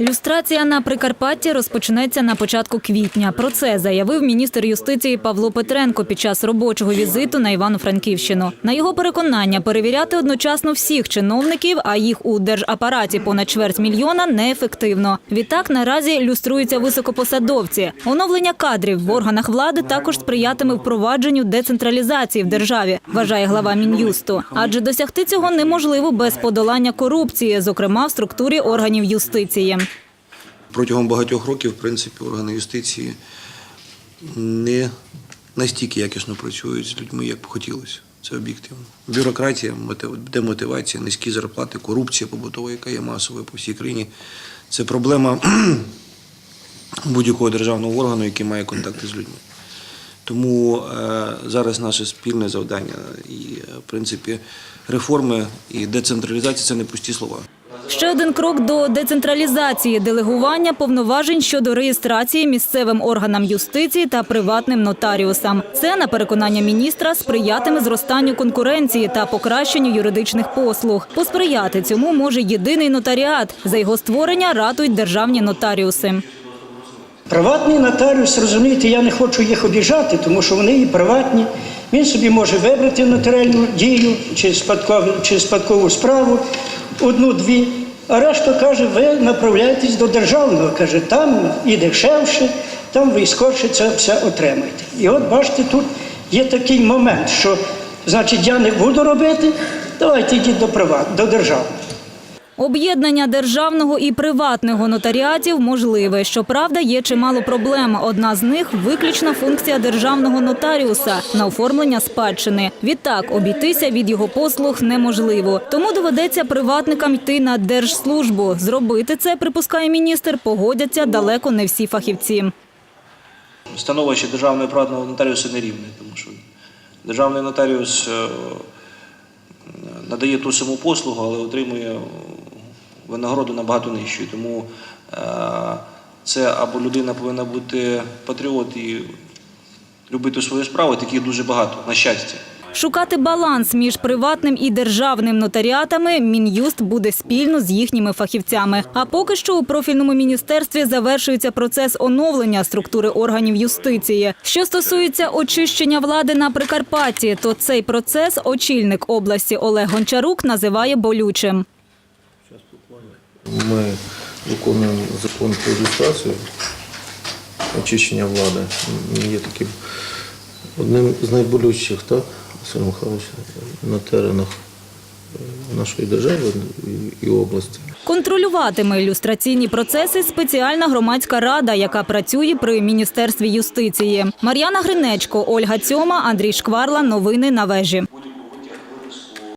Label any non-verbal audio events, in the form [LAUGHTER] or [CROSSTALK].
Люстрація на Прикарпатті розпочнеться на початку квітня. Про це заявив міністр юстиції Павло Петренко під час робочого візиту на Івано-Франківщину. На його переконання, перевіряти одночасно всіх чиновників, а їх у держапараті понад чверть мільйона, неефективно. Відтак наразі люструються високопосадовці. Оновлення кадрів в органах влади також сприятиме впровадженню децентралізації в державі, вважає глава мін'юсту. Адже досягти цього неможливо без подолання корупції, зокрема в структурі органів юстиції. Протягом багатьох років, в принципі, органи юстиції не настільки якісно працюють з людьми, як б хотілося. Це об'єктивно. Бюрократія, демотивація, низькі зарплати, корупція побутова, яка є масовою по всій країні. Це проблема [CLEARS THROAT] будь-якого державного органу, який має контакти з людьми. Тому е, зараз наше спільне завдання і, е, в принципі, реформи і децентралізація це не пусті слова. Ще один крок до децентралізації делегування повноважень щодо реєстрації місцевим органам юстиції та приватним нотаріусам. Це на переконання міністра сприятиме зростанню конкуренції та покращенню юридичних послуг. Посприяти цьому може єдиний нотаріат. За його створення ратують державні нотаріуси. Приватний нотаріус, розумієте, я не хочу їх обіжати, тому що вони і приватні. Він собі може вибрати нотаріальну дію чи спадкову, чи спадкову справу, одну-дві. А решта каже, ви направляєтесь до державного. Каже, там і дешевше, там ви скорше це все отримаєте. І от бачите, тут є такий момент, що значить я не буду робити, давайте йдіть до приват, до державного. Об'єднання державного і приватного нотаріатів можливе. Щоправда, є чимало проблем. Одна з них виключна функція державного нотаріуса на оформлення спадщини. Відтак обійтися від його послуг неможливо. Тому доведеться приватникам йти на держслужбу. Зробити це, припускає міністр, погодяться далеко не всі фахівці. становище державного і приватного нотаріуса не рівне, тому що державний нотаріус е, надає ту саму послугу, але отримує винагороду набагато нижчу. Тому е, це або людина повинна бути патріот і любити свою справу, таких дуже багато, на щастя. Шукати баланс між приватним і державним нотаріатами Мін'юст буде спільно з їхніми фахівцями. А поки що у профільному міністерстві завершується процес оновлення структури органів юстиції. Що стосується очищення влади на Прикарпатті, то цей процес очільник області Олег Гончарук називає болючим. Ми виконуємо закон про люстрацію, очищення влади. Є таким одним з найболючіших, так, Василь Михайлович, на теренах е, нашої держави і області. Контролюватиме ілюстраційні процеси спеціальна громадська рада, яка працює при міністерстві юстиції. Мар'яна Гринечко, Ольга Цьома, Андрій Шкварла. Новини на вежі.